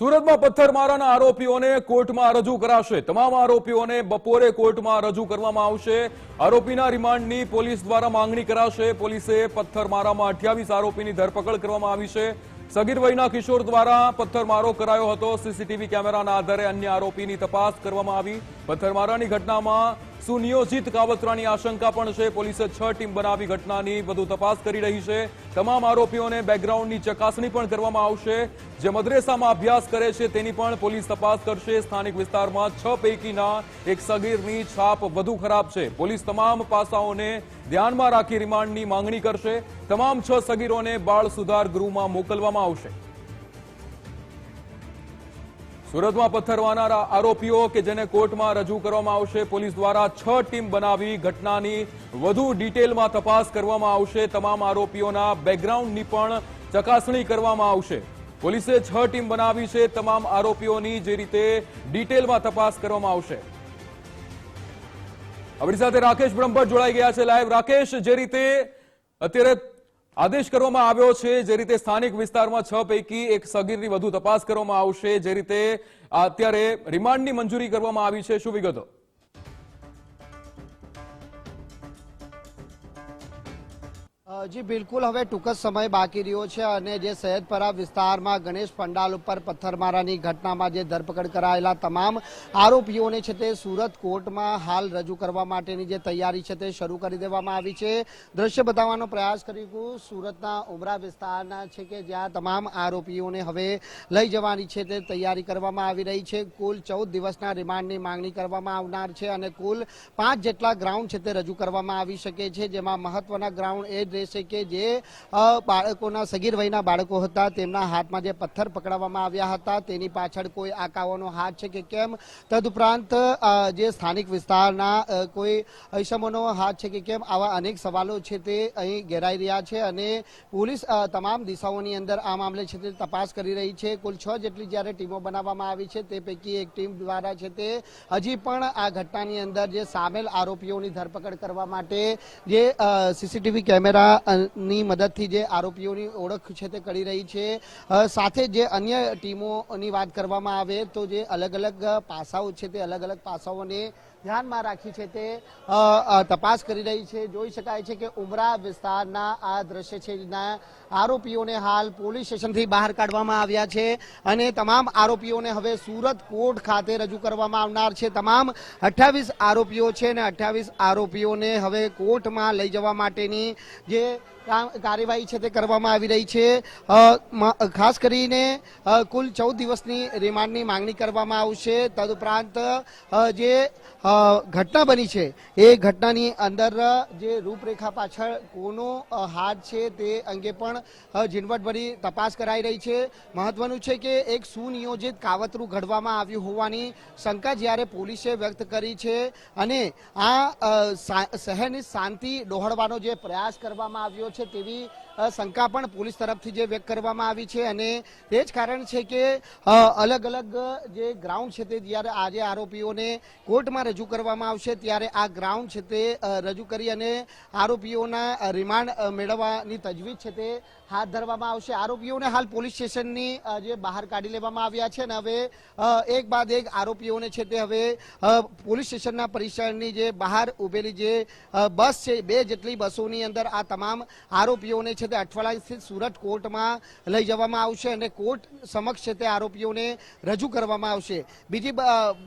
સુરતમાં પથ્થરમારાના આરોપીઓને કોર્ટમાં રજૂ કરાશે. તમામ આરોપીઓને બપોરે કોર્ટમાં રજૂ કરવામાં આવશે. આરોપીના રિમાન્ડની પોલીસ દ્વારા માંગણી કરાશે. પોલીસે પથ્થરમારામાં અઠ્યાવીસ આરોપીની ધરપકડ કરવામાં આવી છે. સગીર વયના કિશોર દ્વારા પથ્થરમારો કરાયો હતો. સીસીટીવી કેમેરાના આધારે અન્ય આરોપીની તપાસ કરવામાં આવી. પથ્થરમારાની ઘટનામાં સુનિયોજિત કાવતરાની આશંકા પણ છે. પોલીસે છ ટીમ બનાવી ઘટનાની વધુ તપાસ કરી રહી છે. તમામ આરોપીઓને બેકગ્રાઉન્ડની ચકાસણી પણ કરવામાં આવશે. જે મદ્રેસામાં અભ્યાસ કરે છે તેની પણ પોલીસ તપાસ કરશે. સ્થાનિક વિસ્તારમાં છ પૈકીના એક સગીરની છાપ વધુ ખરાબ છે. પોલીસ તમામ પાસાઓને ધ્યાનમાં રાખી રિમાન્ડની માંગણી કરશે. તમામ છ સગીરોને બાળ સુધાર ગૃહમાં મોકલવામાં આવશે. સુરતમાં પથ્થરવાના આરોપીઓ કે જેને કોર્ટમાં રજૂ કરવામાં આવશે, પોલીસ દ્વારા છ ટીમ બનાવી ઘટનાની વધુ ડિટેલમાં તપાસ કરવામાં આવશે. તમામ આરોપીઓના બેકગ્રાઉન્ડની પણ ચકાસણી કરવામાં આવશે. પોલીસે છ ટીમ બનાવી છે. તમામ આરોપીઓની જે રીતે ડિટેલમાં તપાસ કરવામાં આવશે. આપણી સાથે રાકેશ બ્રહ્મભટ્ટ જોડાઈ ગયા છે. લાઈવ રાકેશ, જે રીતે અત્યારે આદેશ કરવામાં આવ્યો છે, જે રીતે સ્થાનિક વિસ્તારમાં છ પૈકી એક સગીરની વધુ તપાસ કરવામાં આવશે, જે રીતે અત્યારે રિમાન્ડની મંજૂરી કરવામાં આવી છે. શું વિગતો? જી, બિલકુલ. હવે ટૂંક જ સમય બાકી રહ્યો છે અને જે સૈયદપરા વિસ્તારમાં ગણેશ પંડાલ ઉપર પથ્થરમારાની ઘટનામાં જે ધરપકડ કરાયેલા તમામ આરોપીઓને છે તે સુરત કોર્ટમાં હાલ રજૂ કરવા માટેની જે તૈયારી છે તે શરૂ કરી દેવામાં આવી છે. દ્રશ્ય બતાવવાનો પ્રયાસ કરીશું. સુરતના ઉમરા વિસ્તારના છે કે જ્યાં તમામ આરોપીઓને હવે લઈ જવાની છે તે તૈયારી કરવામાં આવી રહી છે. કુલ ચૌદ દિવસના રિમાન્ડની માંગણી કરવામાં આવનાર છે અને કુલ પાંચ જેટલા ગ્રાઉન્ડ છે તે રજૂ કરવામાં આવી શકે છે, જેમાં મહત્વના ગ્રાઉન્ડ એ રહેશે કે જે બાળકોના, સગીર વયના બાળકો હતા, તેમના હાથમાં જે પથ્થર પકડાવવામાં આવ્યા હતા, તેની પાછળ કોઈ આકાવાનો હાથ છે કે કેમ? તદુપરાંત જે સ્થાનિક વિસ્તારના કોઈ ઐસમોનો હાથ છે કે કેમ? આવા અનેક સવાલો છે તે અહીં ઘેરાઈ રહ્યા છે અને પોલીસ તમામ દિશાઓની અંદર આ મામલે છે તે તપાસ કરી રહી છે. કુલ છ જેટલી જ્યારે ટીમો બનાવવામાં આવી છે તે પૈકી એક ટીમ દ્વારા છે તે હજી પણ આ ઘટનાની અંદર જે સામેલ આરોપીઓની ધરપકડ કરવા માટે જે સીસીટીવી કેમેરાની મદદથી જે આરોપીઓની ઓળખ છે તે કરી રહી છે. સાથે જે અન્ય ટીમોની વાત કરવામાં આવે તો જે અલગ અલગ પાસાઓ છે તે અલગ અલગ પાસાઓને ધ્યાનમાં રાખી છે તે તપાસ કરી રહી છે. જોઈ શકાય છે કે ઉમરા વિસ્તારના આ દ્રશ્ય છે આરોપીઓને હાલ પોલીસ સ્ટેશનથી બહાર કાઢવામાં આવ્યા છે અને તમામ આરોપીઓને હવે સુરત કોર્ટ ખાતે રજૂ કરવામાં આવનાર છે. તમામ અઠ્યાવીસ આરોપીઓ છે અને અઠ્યાવીસ આરોપીઓને હવે કોર્ટમાં લઈ જવા માટેની જે કાર્યવાહી છે તે કરવામાં આવી રહી છે. ખાસ કરીને કુલ ચૌદ દિવસની રિમાન્ડની માંગણી કરવામાં આવશે. તદુપરાંત જે ઘટના બની છે. એ ઘટનાની અંદર જે રૂપરેખા પાછળ કોનો હાથ છે તે અંગે પણ ઝીણવટભરી તપાસ કરાઈ રહી છે. મહત્વનું છે કે એક સુનિયોજિત કાવતરું ઘડવામાં આવ્યું હોવાની શંકા જ્યારે પોલીસે વ્યક્ત કરી છે અને આ શહેરની શાંતિ ડહોળવાનો જે પ્રયાસ કરવામાં આવ્યો છે તેવી શંકા પણ પોલીસ તરફથી જે વ્યક્ત કરવામાં આવી છે અને તે જ કારણ છે કે અલગ અલગ જે ગ્રાઉન્ડ છે તે જ્યારે આજે આરોપીઓને કોર્ટમાં રજૂ કરવામાં આવશે ત્યારે આ ગ્રાઉન્ડ છે તે રજૂ કરી અને આરોપીઓના રિમાન્ડ મેળવવાની તજવીજ છે તે હાથ ધરવામાં આવશે. આરોપીઓને હાલ પોલીસ સ્ટેશનની જે બહાર કાઢી લેવામાં આવ્યા છે અને હવે એક બાદ એક આરોપીઓને છે તે હવે પોલીસ સ્ટેશનના પરિસરની જે બહાર ઉભેલી જે બસ છે, બે જેટલી બસોની અંદર આ તમામ આરોપીઓને છે તે અઠવાડિયા સ્થિત સુરત કોર્ટમાં લઈ જવામાં આવશે અને કોર્ટ સમક્ષ છે તે આરોપીઓને રજૂ કરવામાં આવશે. બીજી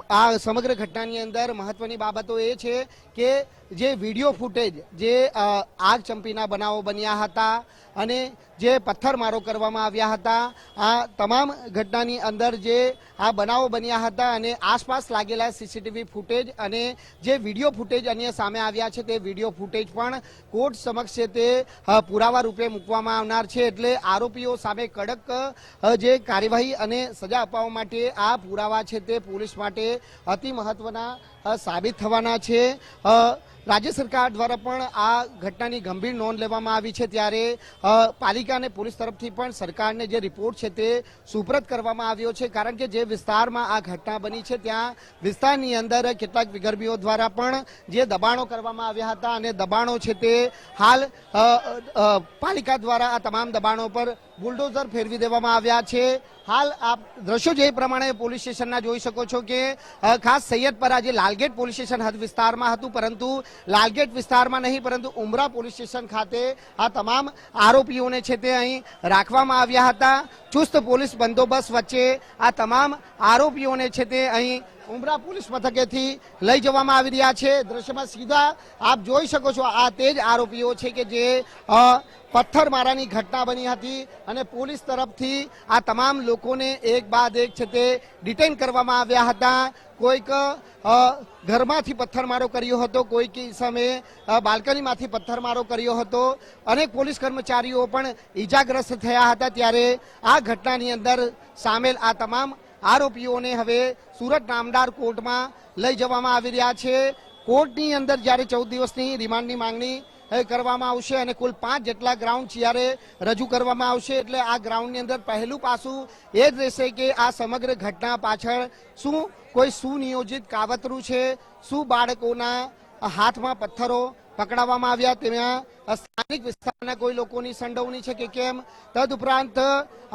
આ સમગ્ર ઘટનાની અંદર મહત્વની બાબતો એ છે કે જે વીડિયો ફૂટેજ, જે આગ ચંપીના બનાવો બન્યા હતા અને જે પથ્થરમારો કરવામાં આવ્યા હતા, આ તમામ ઘટનાની અંદર જે આ બનાવો બન્યા હતા અને આસપાસ લાગેલા સીસીટીવી ફૂટેજ અને જે વીડિયો ફૂટેજ અન્ય સામે આવ્યા છે, તે વીડિયો ફૂટેજ પણ કોર્ટ સમક્ષ તે પુરાવા રૂપે મૂકવામાં આવનાર છે. એટલે આરોપીઓ સામે કડક જે કાર્યવાહી અને સજા અપાવવા માટે આ પુરાવા છે તે પોલીસ માટે અતિ મહત્વના સાબિત થવાના છે. રાજ્ય સરકાર દ્વારા પણ આ ઘટનાની ગંભીર નોંધ લેવામાં આવી છે ત્યારે પાલિકા અને પોલીસ તરફથી પણ સરકારને જે રિપોર્ટ છે તે સુપ્રત કરવામાં આવ્યો છે. કારણ કે જે વિસ્તારમાં આ ઘટના બની છે, ત્યાં વિસ્તારની અંદર કેટલાક વિગર્ભીઓ દ્વારા પણ જે દબાણો કરવામાં આવ્યા હતા અને દબાણો છે તે હાલ પાલિકા દ્વારા આ તમામ દબાણો પર બુલડોઝર ફેરવી દેવામાં આવ્યા છે. હાલ આપ દ્રશ્યો જે પ્રમાણે પોલીસ સ્ટેશનના જોઈ શકો છો કે ખાસ સૈયદપરા જે લાલગેટ પોલીસ સ્ટેશન હદ વિસ્તારમાં હતું, પરંતુ લાલગેટ વિસ્તારમાં નહીં, પરંતુ ઉમરા પોલીસ સ્ટેશન ખાતે આ તમામ આરોપીઓને છે તે અહીં રાખવામાં આવ્યા હતા. ચુસ્ત પોલીસ બંદોબસ્ત વચ્ચે આ તમામ આરોપીઓને છે તે અહીં ઉમરા પોલીસ મથકેથી લઈ જવામાં આવી રહ્યા છે. દ્રશ્યમાં સીધા આપ જોઈ શકો છો, આ તે જ આરોપીઓ છે કે જે પથ્થરમારાની ઘટના બની હતી અને પોલીસ તરફથી આ તમામ લોકોને એક બાદ એક છે તે ડિટેન કરવામાં આવ્યા હતા. કોઈક ઘરમાંથી પથ્થરમારો કર્યો હતો, કોઈક સામે બાલ્કનીમાંથી પથ્થરમારો કર્યો હતો. અનેક પોલીસ કર્મચારીઓ પણ ઈજાગ્રસ્ત થયા હતા ત્યારે આ ઘટનાની અંદર સામેલ આ તમામ આરોપીઓને હવે સુરત નામદાર કોર્ટમાં લઈ જવામાં આવી રહ્યા છે. કોર્ટની અંદર જ્યારે ચૌદ દિવસની રિમાન્ડની માંગણી કરવામાં આવશે અને કુલ પાંચ જેટલા ગ્રાઉન્ડ જ્યારે રજૂ કરવામાં આવશે. એટલે આ ગ્રાઉન્ડની અંદર પહેલું પાસું એ જ રહેશે કે આ સમગ્ર ઘટના પાછળ શું કોઈ સુનિયોજિત કાવતરું છે, શું બાળકોના હાથમાં પથ્થરો પકડાવવામાં આવ્યા, તેમાં સ્થાનિક વિસ્તારના કોઈ લોકોની સંડોવણી છે કે કેમ? તદુપરાંત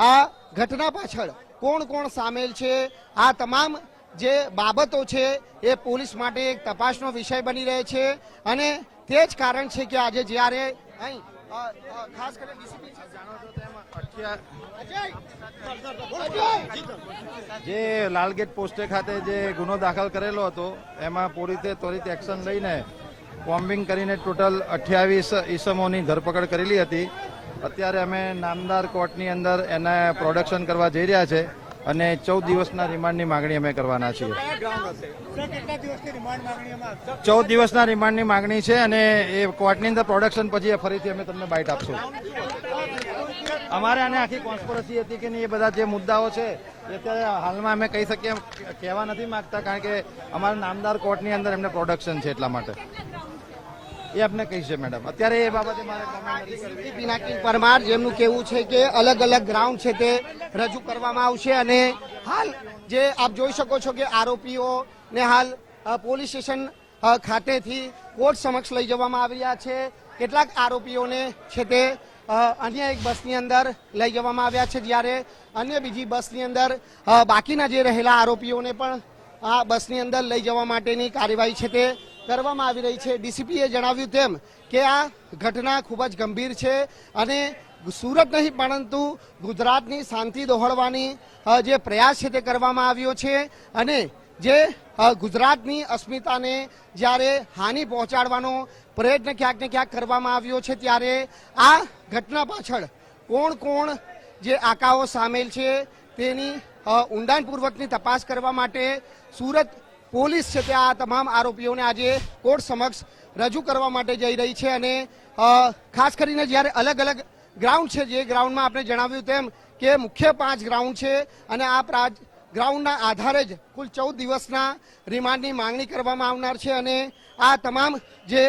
આ ઘટના પાછળ કોણ કોણ સામેલ છે? આ તમામ જે બાબતો છે એ પોલીસ માટે એક તપાસનો વિષય બની રહે છે. અને તે જ કારણ છે કે આજે જ્યારે અહીં જે લાલગેટ પોસ્ટે ખાતે જે ગુનો દાખલ કરેલો હતો, એમાં પોલીસે ત્વરિત એક્શન લઈને કોમ્બિંગ કરીને ટોટલ અઠ્યાવીસ ઈસમોની ધરપકડ કરેલી હતી. અત્યારે અમે નામદાર કોર્ટની અંદર એને પ્રોડક્શન કરવા જઈ રહ્યા છે અને ચૌદ દિવસના રિમાન્ડની માંગણી અમે કરવાના છીએ. ચૌદ દિવસના રિમાન્ડની માંગણી છે અને એ કોર્ટની અંદર પ્રોડક્શન પછી ફરીથી અમે તમને બાઇટ આપશું. અમારે આને આખી કોન્સ્પરસી હતી કે નહીં એ બધા જે મુદ્દાઓ છે, એ અત્યારે હાલમાં અમે કહી શકીએ કહેવા નથી માંગતા કારણ કે અમારા નામદાર કોર્ટની અંદર એમને પ્રોડક્શન છે એટલા માટે. એ આપને કહીશે મેડમ અત્યારે એ બાબતે મારે. પિનાકી પરમાર જેમનું કેવું છે કે અલગ અલગ ગ્રાઉન્ડ છે તે રજૂ કરવામાં આવશે અને હાલ જે આપ જોઈ શકો છો કે આરોપીઓ ને હાલ પોલીસ સ્ટેશન ખાતેથી કોર્ટ સમક્ષ લઈ જવામાં આવી રહ્યા છે કેટલાક આરોપીઓને છે તે અન્ય એક બસની અંદર લઈ જવામાં આવ્યા છે જ્યારે અન્ય બીજી બસની અંદર બાકીના જે રહેલા આરોપીઓને પણ આ બસની અંદર લઈ જવા માટેની કાર્યવાહી છે તે કરવામાં આવી રહી છે. ડીસીપીએ જણાવ્યું તેમ કે આ ઘટના ખૂબ જ ગંભીર છે અને સુરત નહીં, પરંતુ ગુજરાતની શાંતિ દોહળવાની જે પ્રયાસ છે તે કરવામાં આવ્યો છે અને જે ગુજરાતની અસ્મિતાને જ્યારે હાનિ પહોંચાડવાનો પ્રયત્ન ક્યાંક ને ક્યાંક કરવામાં આવ્યો છે, ત્યારે આ ઘટના પાછળ કોણ કોણ જે આકાઓ સામેલ છે તેની ઊંડાણપૂર્વકની તપાસ કરવા માટે સુરત પોલીસ છે તે આ તમામ આરોપીઓને આજે કોર્ટ સમક્ષ રજૂ કરવા માટે જઈ રહી છે અને ખાસ કરીને જ્યારે અલગ અલગ ગ્રાઉન્ડ છે જે ગ્રાઉન્ડમાં આપણે જણાવ્યું તેમ કે મુખ્ય પાંચ ગ્રાઉન્ડ છે અને આ પ્રાજ, ગ્રાઉન્ડના આધારે જ કુલ ચૌદ દિવસના રિમાન્ડની માંગણી કરવામાં આવનાર છે અને આ તમામ જે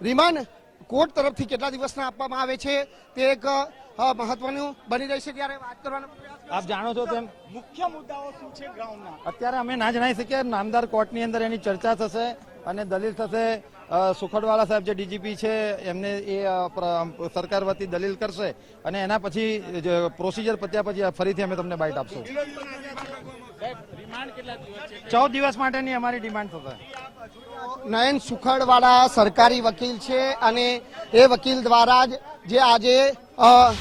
રિમાન્ડ કોર્ટ તરફથી કેટલા દિવસના આપવામાં આવે છે તે એક મહત્વનું બની રહેશે ત્યારે વાત કરવાનો આપ જાણો છો તેમ? મુખ્ય મુદ્દાઓ શું છે ગ્રાઉન્ડના અત્યારે અમે ના જણાવી શકીએ. નામદાર કોર્ટની અંદર એની ચર્ચા થશે અને દલીલ થશે. સુખડવાલા સાહેબ જે ડીજીપી છે એમને એ સરકાર વતી દલીલ કરશે અને એના પછી પ્રોસિજર પત્યા પછી ફરીથી અમે તમને બાઇટ આપશું. ચૌદ દિવસ માટેની અમારી ડિમાન્ડ થશે. નયન સુખડવાળા સરકારી વકીલ છે અને એ વકીલ દ્વારા જ જે આજે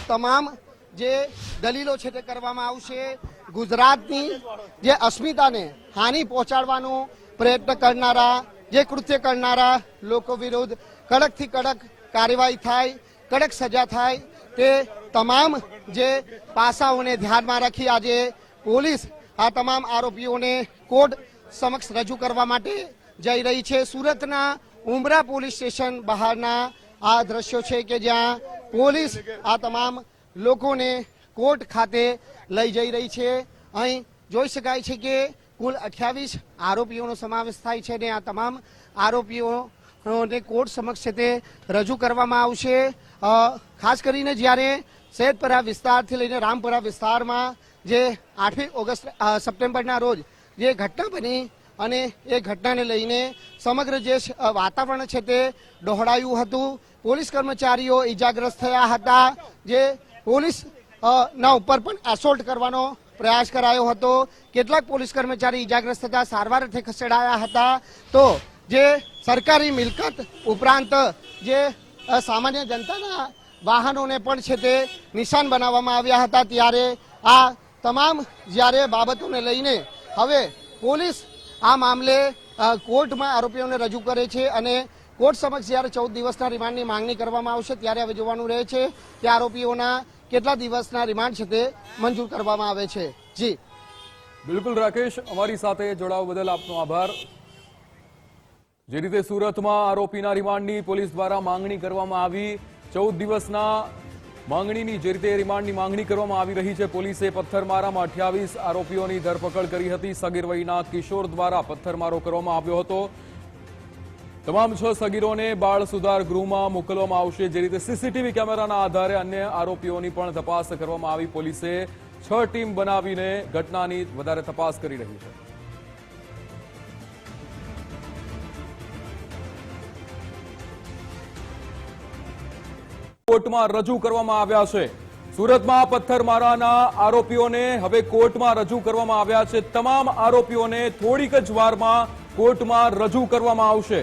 તમામ જે દલીલો છે તે કરવામાં આવશે. ગુજરાતની જે અસ્મિતાને હાનિ પહોંચાડવાનો પ્રયત્ન કરનારા, જે કૃત્ય કરનારા લોકો વિરુદ્ધ કડકથી કડક કાર્યવાહી થાય, કડક સજા થાય, તે તમામ જે પાસાઓને ધ્યાનમાં રાખી આજે પોલીસ આ તમામ આરોપીઓને કોર્ટ સમક્ષ રજૂ કરવા માટે જઈ રહી છે. સુરતના ઉમરા પોલીસ સ્ટેશન બહારના આ દ્રશ્યો છે કે જ્યાં પોલીસ આ તમામ લોકોને કોર્ટ ખાતે લઈ જઈ રહી છે. અહીં જોઈ શકાય છે કે કુલ અઠ્યાવીસ આરોપીઓનો સમાવેશ થાય છે અને આ તમામ આરોપીઓને કોર્ટ સમક્ષ તે રજૂ કરવામાં આવશે. ખાસ કરીને જ્યારે સૈદપરા વિસ્તારથી લઈને રામપુરા વિસ્તારમાં જે આઠમી ઓગસ્ટ સપ્ટેમ્બરના રોજ જે ઘટના બની અને એ ઘટનાને લઈને સમગ્ર જે વાતાવરણ છે તે ડહોળાયું હતું. પોલીસ કર્મચારીઓ ઈજાગ્રસ્ત થયા હતા, જે પોલીસ ના ઉપર પણ એસોલ્ટ કરવાનો પ્રયાસ કરાયો હતો. કેટલાક પોલીસ કર્મચારી ઇજાગ્રસ્ત થતા, સારવાર અર્થે ખસેડાયા હતા. તો, જે સરકારી મિલકત ઉપરાંત જે સામાન્ય જનતાના વાહનોને પણ છે તે નિશાન બનાવવામાં આવ્યા હતા. ત્યારે આ તમામ જ્યારે બાબતોને લઈને હવે પોલીસ આ મામલે કોર્ટમાં આરોપીઓને રજૂ કરે છે અને કોર્ટ સમક્ષ જ્યારે ચૌદ દિવસના રિમાન્ડની માંગણી કરવામાં આવશે, ત્યારે હવે જોવાનું રહે છે કે આરોપીઓના કેટલા દિવસના રિમાન્ડ છે તે મંજૂર કરવામાં આવે છે. જી. બિલકુલ રાકેશ, અમારી સાથે જોડાવા બદલ આપનો આભાર. જે રીતે સુરતમાં આરોપીના રિમાન્ડની પોલીસ દ્વારા માંગણી કરવામાં આવી, ચૌદ દિવસના માંગણીની જે રીતે રિમાન્ડની માંગણી કરવામાં આવી રહી છે, પોલીસે પથ્થરમારામાં અઠ્યાવીસ આરોપીઓની ધરપકડ કરી હતી. સગીર વયના કિશોર દ્વારા પથ્થરમારો કરવામાં આવ્યો હતો. તમામ છ સગીરોને બાળ સુધાર ગૃહમાં મોકલવામાં આવશે. જે રીતે સીસીટીવી કેમેરાના આધારે અન્ય આરોપીઓની પણ તપાસ કરવામાં આવી. પોલીસે છ ટીમ બનાવીને ઘટનાની વધારે તપાસ કરી રહી છે. કોર્ટમાં રજૂ કરવામાં આવ્યા છે. સુરતમાં પથ્થરમારાના આરોપીઓને હવે કોર્ટમાં રજૂ કરવામાં આવ્યા છે. તમામ આરોપીઓને થોડીક જ વારમાં કોર્ટમાં રજૂ કરવામાં આવશે.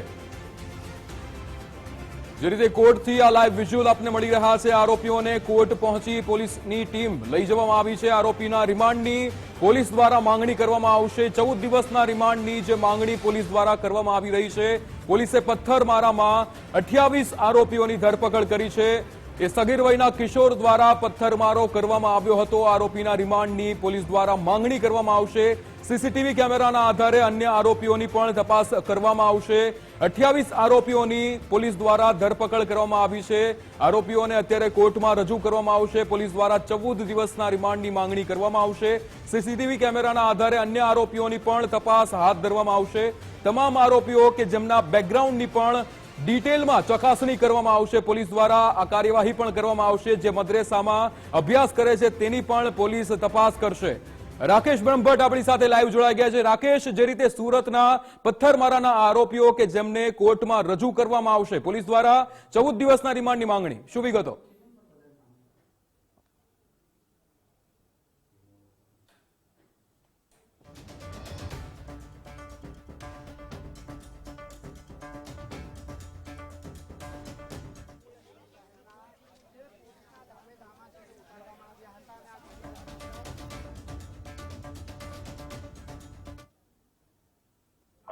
જે રીતે કોર્ટથી આ લાઈવ વિઝ્યુઅલ આપને મળી રહ્યા છે, આરોપીઓને કોર્ટ પહોંચી પોલીસની ટીમ લઈ જવામાં આવી છે. આરોપીના રિમાન્ડની પોલીસ દ્વારા માંગણી કરવામાં આવશે. ચૌદ દિવસના રિમાન્ડની જે માંગણી પોલીસ દ્વારા કરવામાં આવી રહી છે. પોલીસે પથ્થરમારામાં અઠ્યાવીસ આરોપીઓની ધરપકડ કરી છે. એ સગીર વયના કિશોર દ્વારા પથ્થરમારો કરવામાં આવ્યો હતો. આરોપીના રિમાન્ડની પોલીસ દ્વારા માંગણી કરવામાં આવશે. સીસીટીવી કેમેરાના આધારે અન્ય આરોપીઓની પણ તપાસ કરવામાં આવશે. અઠ્યાવીસ આરોપીઓની પોલીસ દ્વારા ધરપકડ કરવામાં આવી છે. આરોપીઓને અત્યારે કોર્ટમાં રજૂ કરવામાં આવશે. પોલીસ દ્વારા ચૌદ દિવસના રિમાન્ડની માંગણી કરવામાં આવશે. સીસીટીવી કેમેરાના આધારે અન્ય આરોપીઓની પણ તપાસ હાથ ધરવામાં આવશે. તમામ આરોપીઓ કે જેમના બેકગ્રાઉન્ડની પણ ડિટેલમાં ચકાસણી કરવામાં આવશે. પોલીસ દ્વારા આ કાર્યવાહી પણ કરવામાં આવશે. જે મદ્રેસામાં અભ્યાસ કરે છે, તેની પણ પોલીસ તપાસ કરશે. રાકેશ બ્રહ્મભટ્ટ આપણી સાથે લાઈવ જોડાઈ ગયા છે. રાકેશ, જે રીતે સુરતના પથ્થરમારાના આરોપીઓ કે જેમને કોર્ટમાં રજૂ કરવામાં આવશે, પોલીસ દ્વારા ચૌદ દિવસના રિમાન્ડની માંગણી. શું વિગતો?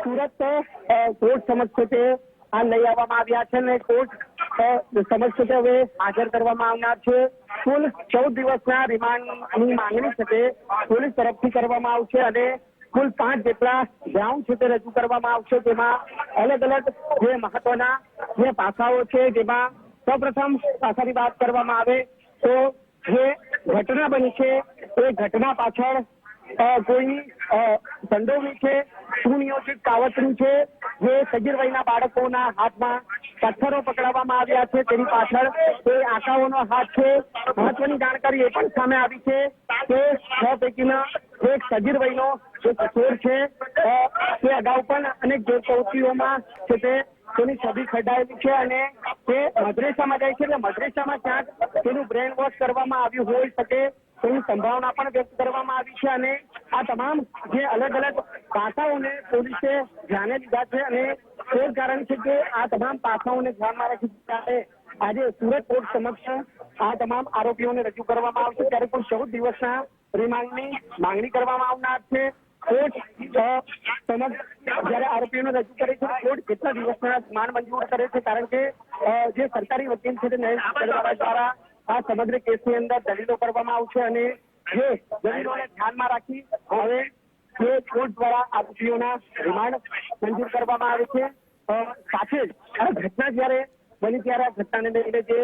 સુરત કોર્ટ સમક્ષ છે આ લઈ આવવામાં આવ્યા છે અને કોર્ટ સમક્ષ છે હવે હાજર કરવામાં આવનાર છે. કુલ ચૌદ દિવસના રિમાન્ડની માંગણી છે તે પોલીસ તરફથી કરવામાં આવશે અને કુલ પાંચ જેટલા ગ્રાઉન્ડ છે તે રજૂ કરવામાં આવશે. જેમાં અલગ અલગ જે મહત્વના જે પાસાઓ છે જેમાં સૌપ્રથમ પાસાની વાત કરવામાં આવે તો જે ઘટના બની છે એ ઘટના પાછળ અ, કોઈ અ, સંડોવણી છે સુનિયોજિત કાવતરું છે જે સગીર બાળકોના હાથમાં પથ્થરો પકડાવવામાં આવ્યા છે તેની પાછળ તે આંકાઓનો હાથ છે? મહત્વની જાણકારી એ પણ સામે આવી છે કે છ પૈકીના એક સગીર વયનો જે કિશોર છે તે અગાઉ પણ અનેક જે પ્રવૃત્તિઓમાં છે તે તેની છબી ખડાયેલી છે અને તે મદ્રેસામાં જાય છે. એટલે મદ્રેસામાં ક્યાંક તેનું બ્રેન વોશ કરવામાં આવ્યું હોઈ શકે તેની સંભાવના પણ વ્યક્ત કરવામાં આવી છે અને આ તમામ જે અલગ અલગ પાસાઓને પોલીસે ધ્યાને લીધા છે અને તે કારણ છે કે આ તમામ પાસાઓને ધ્યાનમાં રાખી ત્યારે આજે સુરત કોર્ટ સમક્ષ આ તમામ આરોપીઓને રજૂ કરવામાં આવશે, ત્યારે કુલ ચૌદ દિવસના રિમાન્ડની માંગણી કરવામાં આવનાર છે. કોર્ટ સમક્ષ જયારે આરોપીઓને રજૂ કરે છે, કોર્ટ કેટલા દિવસના રિમાન્ડ મંજૂર કરે છે, કારણ કે જે સરકારી વકીલ છે તે નયન દ્વારા આ સમગ્ર કેસની અંદર દલીલો કરવામાં આવશે અને જે દલીલોને ધ્યાનમાં રાખી હવે જે કોર્ટ દ્વારા આરોપીઓના રિમાન્ડ મંજૂર કરવામાં આવે છે. સાથે જ આ ઘટના જ્યારે બની ત્યારે આ ઘટનાને લઈને જે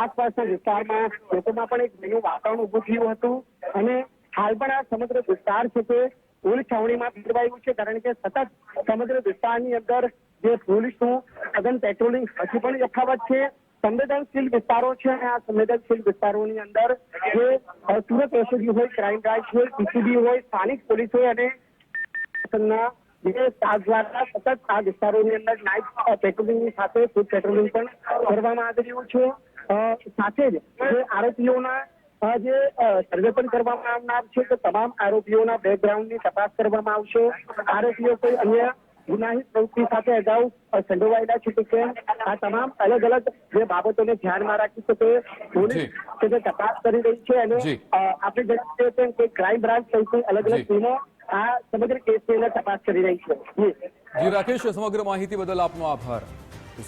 આસપાસના વિસ્તારમાં લોકોમાં પણ એક નવું વાતાવરણ ઉભું થયું હતું. અને હાલ પણ આ સમગ્ર વિસ્તાર છે તે પોલીસ છાવણીમાં ફેરવાયું છે, કારણ કે સતત સમગ્ર વિસ્તારની અંદર જે પોલીસનું સઘન પેટ્રોલિંગ હજી પણ યથાવત છે. સંવેદનશીલ વિસ્તારો છે અને આ સંવેદનશીલ વિસ્તારોની અંદર જે સુરત એસઓજી હોય, ક્રાઇમ બ્રાન્ચ હોય, પીસીબી હોય, સ્થાનિક પોલીસ હોય અને જે સ્ટાફ દ્વારા સતત આ વિસ્તારોની અંદર નાઇટ પેટ્રોલિંગની સાથે ફૂડ પેટ્રોલિંગ પણ કરવામાં આવી રહ્યું છે. સાથે જ જે આરોપીઓના જે સર્વે પણ કરવામાં આવનાર છે. તો તમામ આરોપીઓના બેકગ્રાઉન્ડની તપાસ કરવામાં આવશે. આરોપીઓ કોઈ અન્ય ગુનાહિત પ્રવૃત્તિ સાથે અગાઉ સંડોવાયેલા છે કે આ તમામ અલગ અલગ જે બાબતોને ધ્યાનમાં રાખી છે તે પોલીસ જી. તપાસ કરી રહી છે અને આપણે જણાવીએ તેમ કે ક્રાઇમ બ્રાન્ચ સહિતની અલગ અલગ ટીમો આ સમગ્ર કેસની તપાસ કરી રહી છે. જી રાકેશ સમગ્ર માહિતી બદલ આપનો આભાર.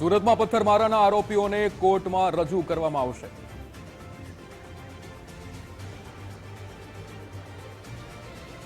સુરતમાં પથ્થરમારાના આરોપીઓને કોર્ટમાં રજૂ કરવામાં આવશે.